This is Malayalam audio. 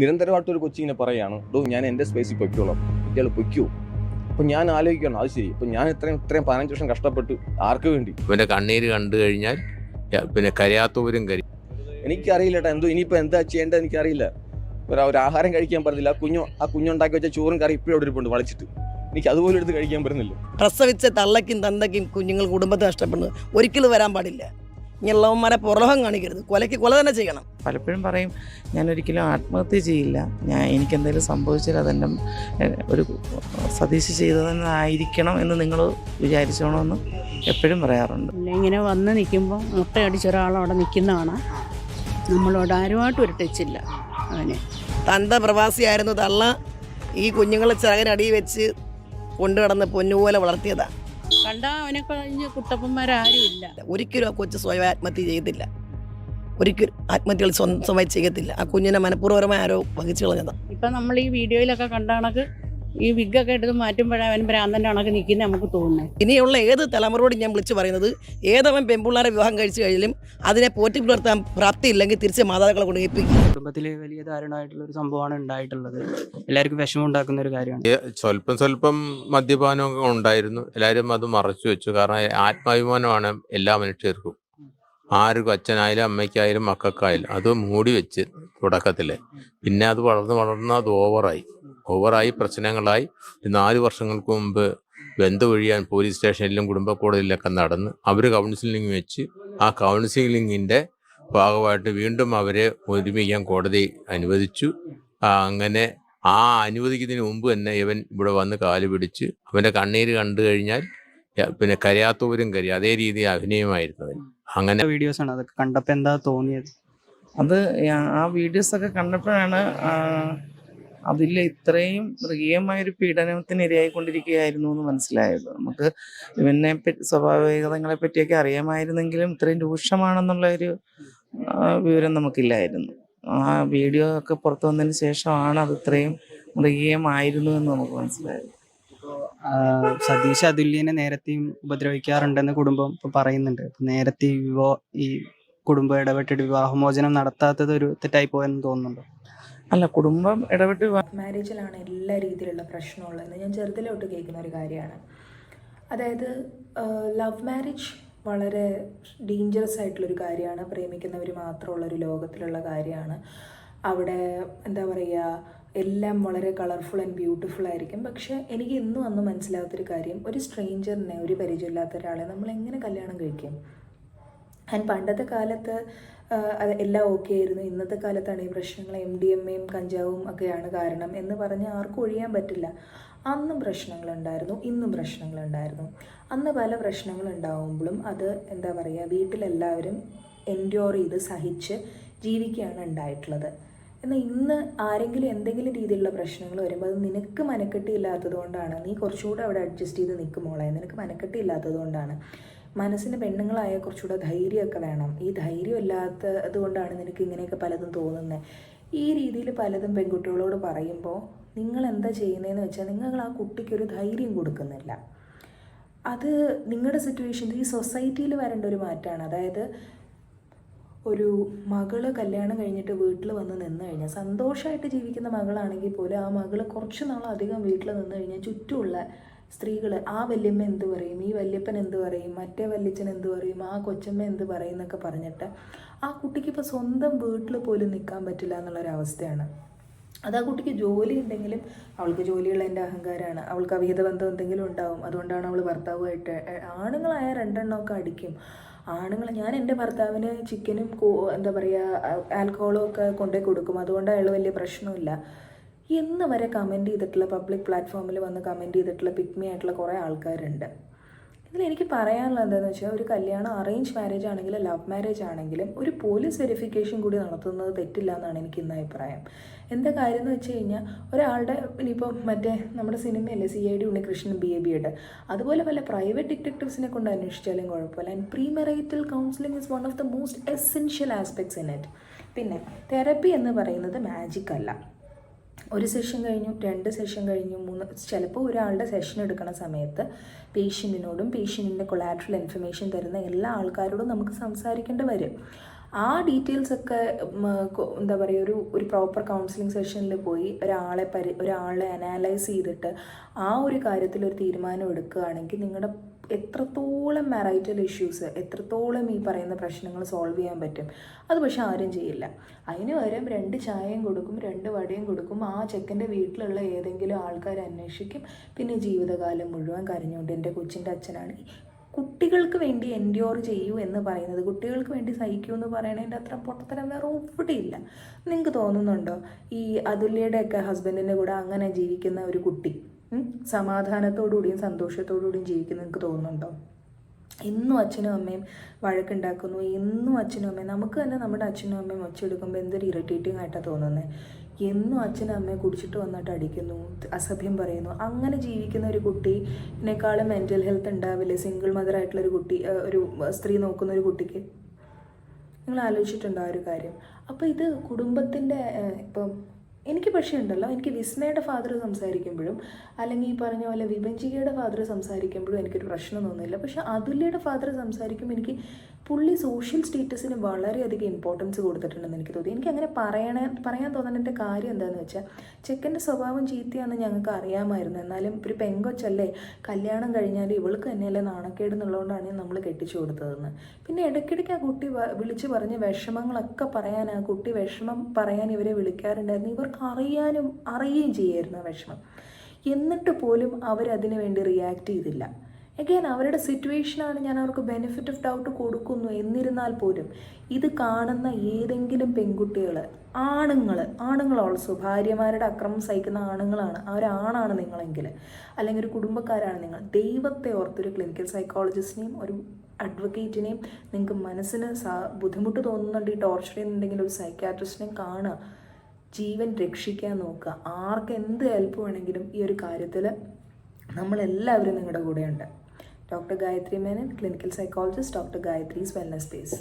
നിരന്തരമായിട്ട് ഒരു കൊച്ചിങ്ങനെ പറയുകയാണ് ഡോ ഞാൻ എന്റെ സ്പേസിൽ പൊയ്ക്കോളാം. കുട്ടികൾ പൊയ്ക്കോ. അപ്പൊ ഞാൻ ആലോചിക്കണം അത് ശരി. അപ്പൊ ഞാൻ ഇത്രയും ഇത്രയും പതിനഞ്ച് വർഷം കഷ്ടപ്പെട്ടു ആർക്ക് വേണ്ടി? ഇവന്റെ കണ്ണീര് കണ്ടു കഴിഞ്ഞാൽ പിന്നെ കരയാത്തവരും കരി എനിക്കറിയില്ല ഏട്ടാ എന്തോ ഇനിയിപ്പോ എന്താ ചെയ്യേണ്ടത് എനിക്കറിയില്ല. ഒരു ഒരു ആഹാരം കഴിക്കാൻ പറ്റുന്നില്ല ആ കുഞ്ഞു ആ കുഞ്ഞുണ്ടാക്കി വെച്ച ചോറും കറി ഇപ്പോഴും അവിടെ ഇരിപ്പുണ്ട് വളിച്ചിട്ട്. എനിക്ക് അതുപോലെ എടുത്ത് കഴിക്കാൻ പറ്റുന്നില്ല. പ്രസവിച്ച തള്ളയ്ക്കും തന്തയ്ക്കും കുഞ്ഞുങ്ങൾ കുടുംബത്തെ നഷ്ടപ്പെടുന്നത് ഒരിക്കലും വരാൻ പാടില്ല. ഇങ്ങനെയുള്ളവന്മാരെ പുറലോകം കാണിക്കരുത്. കൊലയ്ക്ക് കൊല തന്നെ ചെയ്യണം. പലപ്പോഴും പറയും ഞാൻ ഒരിക്കലും ആത്മഹത്യ ചെയ്യില്ല. ഞാൻ എനിക്ക് എന്തെങ്കിലും സംഭവിച്ചാൽ അതെന്റെ ഒരു സതീശ് ചെയ്തതെന്നായിരിക്കണം എന്ന് നിങ്ങൾ വിചാരിച്ചോണമെന്ന് എപ്പോഴും പറയാറുണ്ട്. ഇല്ല, ഇങ്ങനെ വന്ന് നിൽക്കുമ്പോൾ മുട്ടയടിച്ച ഒരാൾ അവിടെ നിൽക്കുന്നതാണ്. നമ്മളോട് ആരുമായിട്ടും ഒരു ടച്ചില്ല അവനെ. തന്ത പ്രവാസിയായിരുന്നു തള്ള ഈ കുഞ്ഞുങ്ങളെ ചിറകിനടിയിൽ വെച്ച് കൊണ്ടു കിടന്ന് പൊന്നുപോലെ വളർത്തിയതാ. കണ്ടാ അവനെ കഴിഞ്ഞ് കുട്ടപ്പന്മാരാരും ഇല്ല ഒരിക്കലും ആ കൊച്ചു സ്വയം ആത്മഹത്യ ചെയ്തില്ല ഒരിക്കലും ആത്മഹത്യകൾ സ്വന്തമായി ചെയ്യത്തില്ല. ആ കുഞ്ഞിനെ മനഃപൂർവമായി ആരോ വഹിച്ചു കളഞ്ഞതാണ് ഇപ്പം നമ്മൾ ഈ വീഡിയോയിലൊക്കെ കണ്ട കണക്ക് ഈ വിഗൊക്കെ എടുത്ത് മാറ്റുമ്പോഴാണ് അവൻ ഭ്രാന്തന്റെ കണക്ക് നിൽക്കുന്ന നമുക്ക് തോന്നുന്നത് ഇനിയുള്ള ഏത് തലമുറയോട് ഞാൻ വിളിച്ചു പറയുന്നത് ഏതവൻ പെൺപിള്ളേരെ വിവാഹം കഴിച്ചു കഴിഞ്ഞാലും അതിനെ പോറ്റി പുലർത്താൻ പ്രാപ്തിയില്ലെങ്കിൽ തിരിച്ച് മാതാപിതാക്കളെ കൊണ്ട് ഏൽപ്പിക്കും. കുടുംബത്തിൽ വലിയ ദാരുണമായിട്ടുള്ള ഒരു സംഭവമാണ് ഉണ്ടായിട്ടുള്ളത്. എല്ലാവർക്കും വിഷമം ഉണ്ടാക്കുന്ന ഒരു കാര്യമാണ്. സ്വല്പം സ്വല്പം മദ്യപാനമൊക്കെ ഉണ്ടായിരുന്നു. എല്ലാവരും അത് മറച്ചു വെച്ചു. കാരണം ആത്മാഭിമാനമാണ് എല്ലാ മനുഷ്യർക്കും. ആർക്കും അച്ഛനായാലും അമ്മയ്ക്കായാലും മക്കൾക്കായാലും അത് മൂടി വെച്ച് തുടക്കത്തിൽ പിന്നെ അത് വളർന്ന് വളർന്ന് അത് ഓവറായി ഓവറായി പ്രശ്നങ്ങളായി. ഒരു നാല് വർഷങ്ങൾക്ക് മുമ്പ് ബന്ധമൊഴിയാൻ പോലീസ് സ്റ്റേഷനിലും കുടുംബ കോടതിയിലൊക്കെ നടന്ന് അവർ കൗൺസിലിംഗ് വെച്ച് ആ കൗൺസിലിങ്ങിന്റെ ഭാഗമായിട്ട് വീണ്ടും അവരെ ഒരുമിക്കാൻ കോടതി അനുവദിച്ചു. അങ്ങനെ ആ അനുവദിക്കുന്നതിന് മുമ്പ് തന്നെ ഇവൻ ഇവിടെ വന്ന് കാൽ പിടിച്ച് അവന്റെ കണ്ണീര് കണ്ടു കഴിഞ്ഞാൽ പിന്നെ കരയാത്തവരും കരി അതേ രീതി അഭിനയമായിരുന്നു അവൻ. അങ്ങനെ വീഡിയോസ് ആണ്. അതൊക്കെ കണ്ടപ്പോൾ എന്താ തോന്നിയത്? അത് ആ- വീഡിയോസ് ഒക്കെ കണ്ടപ്പോഴാണ് അതിൽ ഇത്രയും മൃഗീയമായ ഒരു പീഡനത്തിന് ഇരയായിക്കൊണ്ടിരിക്കുകയായിരുന്നു എന്ന് മനസ്സിലായത്. നമുക്ക് ഇവനെ സ്വാഭാവികതകളെ പറ്റിയൊക്കെ അറിയാമായിരുന്നെങ്കിലും ഇത്രയും രൂക്ഷമാണെന്നുള്ള ഒരു വിവരം നമുക്കില്ലായിരുന്നു. ആ വീഡിയോ ഒക്കെ പുറത്തു വന്നതിന് ശേഷമാണ് അത് ഇത്രയും മൃഗീയമായിരുന്നു എന്ന് നമുക്ക് മനസ്സിലായത്. സതീഷ് അതുല്യനെ നേരത്തെയും ഉപദ്രവിക്കാറുണ്ടെന്ന് കുടുംബം ഇപ്പൊ പറയുന്നുണ്ട്. നേരത്തെ ഈ വിവാ ഈ കുടുംബം ഇടപെട്ടിട്ട് വിവാഹമോചനം നടത്താത്തത് ഒരു തെറ്റായി പോയെന്ന് തോന്നുന്നുണ്ടോ? അല്ല കുടുംബം ഇടപെട്ട് മാരേജിലാണ് എല്ലാ രീതിയിലുള്ള പ്രശ്നമുള്ളത് ഞാൻ ചെറുതിലോട്ട് കേൾക്കുന്ന ഒരു കാര്യമാണ്. അതായത് ലവ് മാരേജ് വളരെ ഡേഞ്ചറസ് ആയിട്ടുള്ളൊരു കാര്യമാണ്. പ്രേമിക്കുന്നവർ മാത്രമുള്ള ഒരു ലോകത്തിലുള്ള കാര്യമാണ്. അവിടെ എന്താ പറയുക എല്ലാം വളരെ കളർഫുൾ ആൻഡ് ബ്യൂട്ടിഫുൾ ആയിരിക്കും. പക്ഷേ എനിക്ക് ഇന്നും അന്ന് മനസ്സിലാകാത്തൊരു കാര്യം ഒരു സ്ട്രേഞ്ചറിനെ ഒരു പരിചയമില്ലാത്ത ഒരാളെ നമ്മൾ എങ്ങനെ കല്യാണം കഴിക്കും? ആൻഡ് പണ്ടത്തെ കാലത്ത് അത് എല്ലാം ഓക്കെ ആയിരുന്നു. ഇന്നത്തെ കാലത്താണ് ഈ പ്രശ്നങ്ങൾ എം ഡി എം എയും കഞ്ചാവും ഒക്കെയാണ് കാരണം എന്ന് പറഞ്ഞ് ആർക്കും ഒഴിയാൻ പറ്റില്ല. അന്നും പ്രശ്നങ്ങളുണ്ടായിരുന്നു ഇന്നും പ്രശ്നങ്ങളുണ്ടായിരുന്നു. അന്ന് പല പ്രശ്നങ്ങളുണ്ടാവുമ്പോഴും അത് എന്താ പറയുക വീട്ടിലെല്ലാവരും എൻഡ്യോർ ചെയ്ത് സഹിച്ച് ജീവിക്കുകയാണ് ഉണ്ടായിട്ടുള്ളത്. എന്നാൽ ഇന്ന് ആരെങ്കിലും എന്തെങ്കിലും രീതിയിലുള്ള പ്രശ്നങ്ങൾ വരുമ്പോൾ അത് നിനക്ക് മനക്കെട്ടി ഇല്ലാത്തത് കൊണ്ടാണ്. നീ കുറച്ചുകൂടെ അവിടെ അഡ്ജസ്റ്റ് ചെയ്ത് നിൽക്കുമോളെ നിനക്ക് മനക്കെട്ടി ഇല്ലാത്തത് കൊണ്ടാണ്. മനസ്സിന് പെണ്ണുങ്ങളായ കുറച്ചുകൂടെ ധൈര്യമൊക്കെ വേണം. ഈ ധൈര്യം ഇല്ലാത്തത് കൊണ്ടാണ് നിനക്ക് ഇങ്ങനെയൊക്കെ പലതും തോന്നുന്നത് ഈ രീതിയിൽ പലതും പെൺകുട്ടികളോട് പറയുമ്പോൾ നിങ്ങൾ എന്താ ചെയ്യുന്നതെന്ന് വെച്ചാൽ നിങ്ങൾ ആ കുട്ടിക്കൊരു ധൈര്യം കൊടുക്കുന്നില്ല. അത് നിങ്ങളുടെ സിറ്റുവേഷൻ ഈ സൊസൈറ്റിയിൽ വരേണ്ട ഒരു മാറ്റമാണ് അതായത് ഒരു മകൾ കല്യാണം കഴിഞ്ഞിട്ട് വീട്ടിൽ വന്ന് നിന്ന് കഴിഞ്ഞാൽ സന്തോഷമായിട്ട് ജീവിക്കുന്ന മകളാണെങ്കിൽ പോലും ആ മകൾ കുറച്ച് നാളധികം വീട്ടിൽ നിന്ന് കഴിഞ്ഞാൽ ചുറ്റുമുള്ള സ്ത്രീകൾ ആ വല്യമ്മ എന്ത് പറയും? ഈ വല്യപ്പൻ എന്ത് പറയും? മറ്റേ വല്യച്ഛൻ എന്ത് പറയും? ആ കൊച്ചമ്മ എന്ത് പറയും എന്നൊക്കെ പറഞ്ഞിട്ട് ആ കുട്ടിക്ക് ഇപ്പോൾ സ്വന്തം വീട്ടിൽ പോലും നിൽക്കാൻ പറ്റില്ല എന്നുള്ളൊരവസ്ഥയാണ്. അത് ആ കുട്ടിക്ക് ജോലി ഉണ്ടെങ്കിലും അവൾക്ക് ജോലിയുള്ളതിന്റെ അഹങ്കാരമാണ് അവൾക്ക് അവിഹിത ബന്ധം എന്തെങ്കിലും ഉണ്ടാവും. അതുകൊണ്ടാണ് അവൾ ഭർത്താവുമായിട്ട് ആണുങ്ങളായ രണ്ടെണ്ണമൊക്കെ അടിക്കും. ആണുങ്ങൾ ഞാൻ എന്റെ ഭർത്താവിന് ചിക്കനും എന്താ പറയുക ആൽക്കഹോളും ഒക്കെ കൊണ്ടുപോയി കൊടുക്കും. അതുകൊണ്ട് അയാൾ വലിയ പ്രശ്നമില്ല എന്ന് വരെ കമന്റ് ചെയ്തിട്ടുള്ള പബ്ലിക് പ്ലാറ്റ്ഫോമിൽ വന്ന് കമന്റ് ചെയ്തിട്ടുള്ള പിക്മി ആയിട്ടുള്ള കുറേ ആൾക്കാരുണ്ട്. ഇതിൽ എനിക്ക് പറയാനുള്ളത് എന്താണെന്ന് വെച്ചാൽ ഒരു കല്യാണം അറേഞ്ച് മാരേജ് ആണെങ്കിലും ലവ് മാരേജ് ആണെങ്കിലും ഒരു പോലീസ് വെരിഫിക്കേഷൻ കൂടി നടത്തുന്നത് തെറ്റില്ല എന്നാണ് എനിക്ക് ഇന്ന് അഭിപ്രായം. എന്താ കാര്യം എന്ന് വെച്ച് കഴിഞ്ഞാൽ ഒരാളുടെ ഇനിയിപ്പോൾ മറ്റേ നമ്മുടെ സിനിമയല്ലേ C I D Unnikrishnan B A B Ed അതുപോലെ പല പ്രൈവറ്റ് ഡിറ്റക്റ്റീവ്സിനെ കൊണ്ട് അന്വേഷിച്ചാലും കുഴപ്പമില്ല. And pre marital counselling is one of the most essential aspects in it പിന്നെ തെറപ്പി എന്ന് പറയുന്നത് മാജിക് അല്ല. ഒരു സെഷൻ കഴിഞ്ഞു രണ്ട് സെഷൻ കഴിഞ്ഞു മൂന്ന് ചിലപ്പോൾ ഒരാളുടെ സെഷൻ എടുക്കുന്ന സമയത്ത് പേഷ്യന്റിനോടും പേഷ്യന്റിന്റെ കൊളാട്രൽ ഇൻഫർമേഷൻ തരുന്ന എല്ലാ ആൾക്കാരോടും നമുക്ക് സംസാരിക്കേണ്ടി വരും. ആ ഡീറ്റെയിൽസ് ഒക്കെ എന്താ പറയുക ഒരു ഒരു പ്രോപ്പർ കൗൺസിലിംഗ് സെഷനിൽ പോയി ഒരാളെ പരി ഒരാളെ അനാലൈസ് ചെയ്തിട്ട് ആ ഒരു കാര്യത്തിൽ ഒരു തീരുമാനം എടുക്കുകയാണെങ്കിൽ നിങ്ങളുടെ എത്രത്തോളം മാരൈറ്റൽ ഇഷ്യൂസ് എത്രത്തോളം ഈ പറയുന്ന പ്രശ്നങ്ങൾ സോൾവ് ചെയ്യാൻ പറ്റും അത് പക്ഷെ ആരും ചെയ്യില്ല. അതിന് പകരം രണ്ട് ചായയും കൊടുക്കും രണ്ട് വടയും കൊടുക്കും ആ ചെക്കന്റെ വീട്ടിലുള്ള ഏതെങ്കിലും ആൾക്കാർ അന്വേഷിക്കും പിന്നെ ജീവിതകാലം മുഴുവൻ കരഞ്ഞുകൊണ്ട് എന്റെ കൊച്ചിന്റെ അച്ഛനാണ് കുട്ടികൾക്ക് വേണ്ടി എൻഡ്യോർ ചെയ്യൂ എന്ന് പറയുന്നത് കുട്ടികൾക്ക് വേണ്ടി സഹിക്കൂ എന്ന് പറയണതിന്റെ അത്ര പൊട്ടത്തരം വേറെ ഒവിടെയില്ല നിങ്ങൾക്ക് തോന്നുന്നുണ്ടോ? ഈ അതുല്യയുടെയൊക്കെ ഹസ്ബൻഡിന്റെ കൂടെ അങ്ങനെ ജീവിക്കുന്ന ഒരു കുട്ടി സമാധാനത്തോടുകൂടിയും സന്തോഷത്തോടുകൂടിയും ജീവിക്കുന്ന നിങ്ങൾക്ക് തോന്നുന്നുണ്ടോ? എന്നും അച്ഛനും അമ്മയും വഴക്കുണ്ടാക്കുന്നു എന്നും അച്ഛനും അമ്മയും നമുക്ക് തന്നെ നമ്മുടെ അച്ഛനും അമ്മയും ഒച്ചെടുക്കുമ്പോൾ എന്തൊരു ഇറിറ്റേറ്റിംഗ് ആയിട്ടാണ് തോന്നുന്നത് എന്നും അച്ഛനും അമ്മയും കുടിച്ചിട്ട് വന്നിട്ട് അടിക്കുന്നു അസഭ്യം പറയുന്നു. അങ്ങനെ ജീവിക്കുന്ന ഒരു കുട്ടിനേക്കാളും മെന്റൽ ഹെൽത്ത് ഉണ്ടാവില്ല? സിംഗിൾ മദർ ആയിട്ടുള്ള ഒരു കുട്ടി ഒരു സ്ത്രീ നോക്കുന്ന ഒരു കുട്ടിക്ക്? നിങ്ങൾ ആലോചിച്ചിട്ടുണ്ടോ ആ ഒരു കാര്യം? അപ്പോൾ ഇത് കുടുംബത്തിന്റെ ഇപ്പം എനിക്ക് പക്ഷേ ഉണ്ടല്ലോ എനിക്ക് വിസ്മയുടെ ഫാദർ സംസാരിക്കുമ്പോഴും അല്ലെങ്കിൽ ഈ പറഞ്ഞ പോലെ വിഭജികയുടെ ഫാദർ സംസാരിക്കുമ്പോഴും എനിക്കൊരു പ്രശ്നം തോന്നുന്നില്ല പക്ഷേ അതുല്യയുടെ ഫാദർ സംസാരിക്കുമ്പോൾ എനിക്ക് പുള്ളി സോഷ്യൽ സ്റ്റേറ്റസിന് വളരെയധികം ഇമ്പോർട്ടൻസ് കൊടുത്തിട്ടുണ്ടെന്ന് എനിക്ക് തോന്നി. എനിക്ക് അങ്ങനെ പറയണ പറയാൻ തോന്നുന്നതിന്റെ കാര്യം എന്താണെന്ന് വെച്ചാൽ ചെക്കന്റെ സ്വഭാവം ചീത്തയാണെന്ന് ഞങ്ങൾക്ക് അറിയാമായിരുന്നു. എന്നാലും ഒരു പെങ്കൊച്ചല്ലേ കല്യാണം കഴിഞ്ഞാൽ ഇവൾക്ക് തന്നെയല്ലേ നാണക്കേട് എന്നുള്ളതുകൊണ്ടാണ് നമ്മൾ കെട്ടിച്ചു കൊടുത്തതെന്ന്. പിന്നെ ഇടയ്ക്കിടയ്ക്ക് ആ കുട്ടി വിളിച്ച് പറഞ്ഞ് വിഷമങ്ങളൊക്കെ പറയാൻ ആ കുട്ടി വിഷമം പറയാൻ ഇവരെ വിളിക്കാറുണ്ടായിരുന്നു. ഇവർക്ക് അറിയാനും അറിയുകയും ചെയ്യായിരുന്നു ആ വിഷമം. എന്നിട്ട് പോലും അവരതിനു വേണ്ടി റിയാക്ട് ചെയ്തില്ല. എഗെയിൻ അവരുടെ സിറ്റുവേഷനാണ് ഞാൻ അവർക്ക് ബെനിഫിറ്റ് ഓഫ് ഡൗട്ട് കൊടുക്കുന്നു. എന്നിരുന്നാൽ പോലും ഇത് കാണുന്ന ഏതെങ്കിലും പെൺകുട്ടികൾ ആണുങ്ങൾ ആണുങ്ങൾ ഓൾസോ ഭാര്യമാരുടെ അക്രമം സഹിക്കുന്ന ആണുങ്ങളാണ്. അവരാണാണ് നിങ്ങളെങ്കിൽ. അല്ലെങ്കിൽ ഒരു കുടുംബക്കാരാണ് നിങ്ങൾ. ദൈവത്തെ ഓർത്തൊരു ക്ലിനിക്കൽ സൈക്കോളജിസ്റ്റിനെയും ഒരു അഡ്വക്കേറ്റിനെയും നിങ്ങൾക്ക് മനസ്സിന് ബുദ്ധിമുട്ട് തോന്നുന്നുണ്ട് ഈ ടോർച്ചർ ചെയ്യുന്നുണ്ടെങ്കിൽ ഒരു സൈക്കാട്രിസ്റ്റിനെയും കാണുക. ജീവൻ രക്ഷിക്കാൻ നോക്കുക. ആർക്ക് എന്ത് ഹെൽപ്പ് വേണമെങ്കിലും ഈ ഒരു കാര്യത്തിൽ നമ്മളെല്ലാവരും നിങ്ങളുടെ കൂടെയുണ്ട്. Dr. Gayatri Menon, clinical psychologist, Dr. Gayatri's Wellness Space.